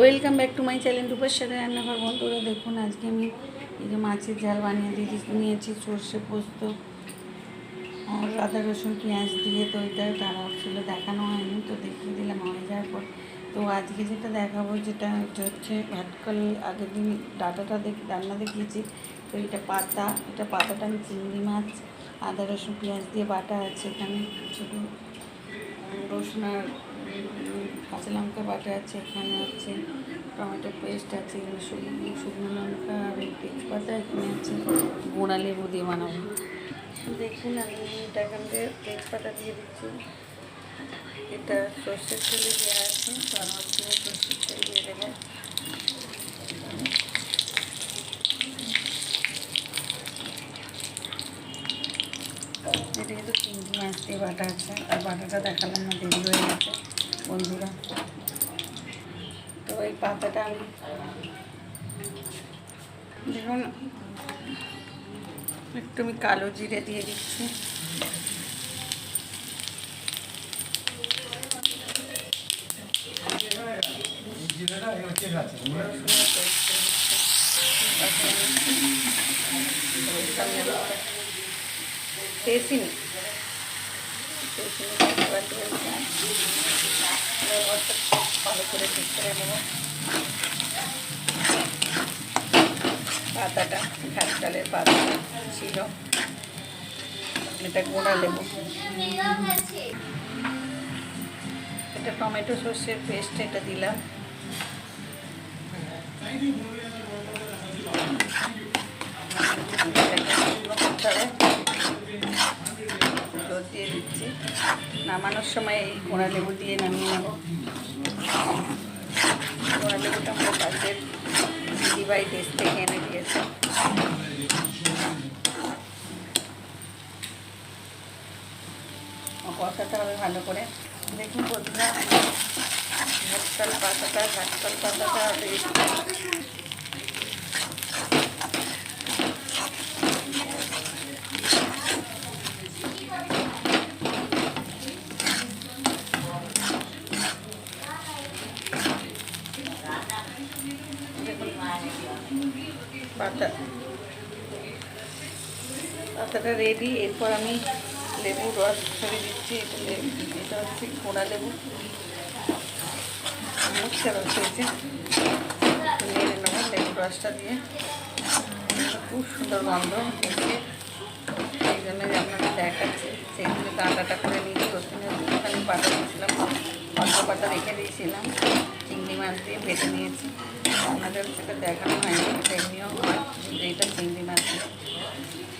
Welcome back to my channel রূপের সাথে রান্নাঘর বন্ধুরা, দেখুন, আজকে আমি এই যে মাছের ঝাল বানিয়ে দিয়েছি, নিয়েছি সর্ষে পোস্ত আর আদা, রসুন, পেঁয়াজ দিয়ে। তো এটা তারা ছিল দেখানো হয়নি, তো দেখিয়ে দিলাম, হয়ে যাওয়ার পর। তো আজকে যেটা দেখাবো, যেটা এটা হচ্ছে ভাটকল, আগের দিন ডাটাটা দেখ, রান্না দেখিয়েছি। তো এটা পাতা, এটা পাতাটা আমি চিংড়ি মাছ, আদা, রসুন, পেঁয়াজ দিয়ে বাটা আছে এখানে। শুধু রসুন আর কাঁচা লঙ্কা বাটা আছে, এখানে হচ্ছে টমেটো পেস্ট আছে শুকনো লঙ্কা আর তেজপাতা এখানে আছে, গোড়া লেবু দিয়ে বানাবো। দেখুন, আমি এটা এখান থেকে তেজপাতা দিয়ে দিচ্ছি। এটা সর্ষের তেলে দেওয়া আছে, তার মধ্যে সর্ষের তেল দিয়ে দেবো। এটা কিন্তু চিংড়ি মাছ দিয়ে বাটা আছে, আর বাটাটা দেখালাম না, দেরি হয়ে গেছে। বন্ধুরা। তো এই পাতাটা আমি দেখুন একটু আমি কালো জিরে দিয়ে দিচ্ছি। তেসিনি তেসিনি ভালো করে ঠিক করে নেব পাতাটা ঘাস পাতা ছিল। এটা গোড়া লেবু এটা টমেটো সর্ষের পেস্ট এটা দিলাম দিয়ে দিচ্ছি নামানোর সময় এই গোড়া লেবু দিয়ে নামিয়ে নেব। গোড়া লেবুটা আমার পাশের দিদিভাই দেশ থেকে এনে দিয়েছে। কষাতে হবে ভালো করে। দেখুন বন্ধুরা ঘাটকাল পাতাটা ঘাটকাল পাতাটা পাতা। পাতাটা রেডি এরপর আমি লেবু রস ছড়িয়ে দিচ্ছি, এটা হচ্ছে কোড়া লেবু। মুখটা রস হয়েছে। নিয়ে নেব লেবু রসটা দিয়ে। খুব সুন্দর গন্ধ হচ্ছে এই জন্য আপনাকে দেখাচ্ছি। সেই জন্য ডাঁটাটা করে নিয়েছি প্রথমে পাতা দিয়েছিলাম। পাতা রেখে দিয়েছিলাম। চিংড়ি মাছ দিয়ে বেটে নিয়েছি। আপনাদের সেটা দেখানো হয়নি, এটা এমনিও এটা চিংড়ি মাছ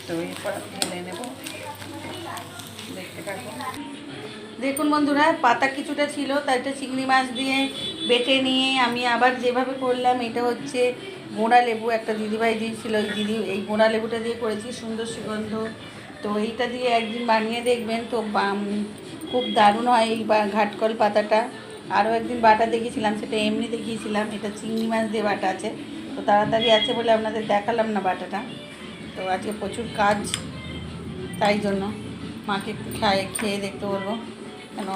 তো এরপর ঢেলে নেব। দেখতে থাকুন দেখুন বন্ধুরা, পাতা কিছুটা ছিল, তাই এটা চিংড়ি মাছ দিয়ে বেটে নিয়ে আমি আবার যেভাবে করলাম, এটা হচ্ছে গোড়া লেবু, একটা দিদিভাই দিয়েছিল, ওই দিদি, এই গোড়া লেবুটা দিয়ে করেছি, সুন্দর সুগন্ধ। তো এইটা দিয়ে একদিন বানিয়ে দেখবেন, তো খুব দারুণ হয় এই ঘাটকল পাতাটা। আরও একদিন বাটা দেখিয়েছিলাম, সেটা এমনি দেখিয়েছিলাম, এটা চিংড়ি মাছ দিয়ে বাটা আছে। তো তাড়াতাড়ি আছে বলে আপনাদের দেখালাম না বাটাটা। তো আজকে প্রচুর কাজ, তাই জন্য মাকে একটু খায়, খেয়ে দেখতে বলব। কেন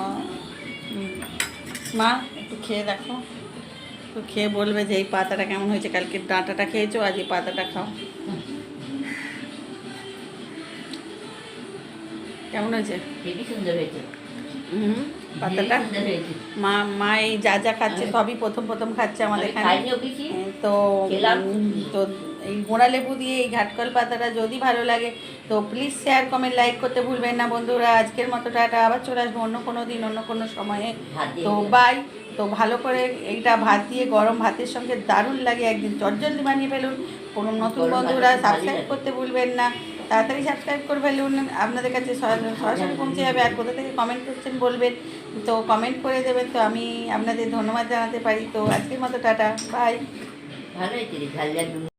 মা, একটু খেয়ে দেখো। একটু খেয়ে বলবে যে এই পাতাটা কেমন হয়েছে, কালকে ডাঁটাটা খেয়েছো, আজ এই পাতাটা খাও। কেমন সুন্দর হয়েছে। হুম পাতাটা? মা মা এই যা যা খাচ্ছে সবই প্রথম প্রথম খাচ্ছে আমাদের এখানে। তো তো এই গোড়া লেবু দিয়ে এই ঘাটকল পাতাটা যদি ভালো লাগে তো প্লিজ শেয়ার কমেন্ট লাইক করতে ভুলবেন না বন্ধুরা। আজকের মতো টাটা আবার চলে আসব অন্য কোনো দিন অন্য কোনো সময়ে। তো বাই তো ভালো করে এইটা ভাত দিয়ে গরম ভাতের সঙ্গে দারুণ লাগে একদিন। চটজলদি বানিয়ে ফেলুন। কোনো নতুন বন্ধুরা সাবস্ক্রাইব করতে ভুলবেন না। তাড়াতাড়ি সাবস্ক্রাইব করে ফেলুন আপনাদের কাছে সরাসরি পৌঁছে যাবে। আর কোথা থেকে কমেন্ট করছেন বলবেন। তো কমেন্ট করে দেবেন। তো আমি আপনাদের ধন্যবাদ জানাতে পারি। তো আজকের মতো টাটা। বাই ভালো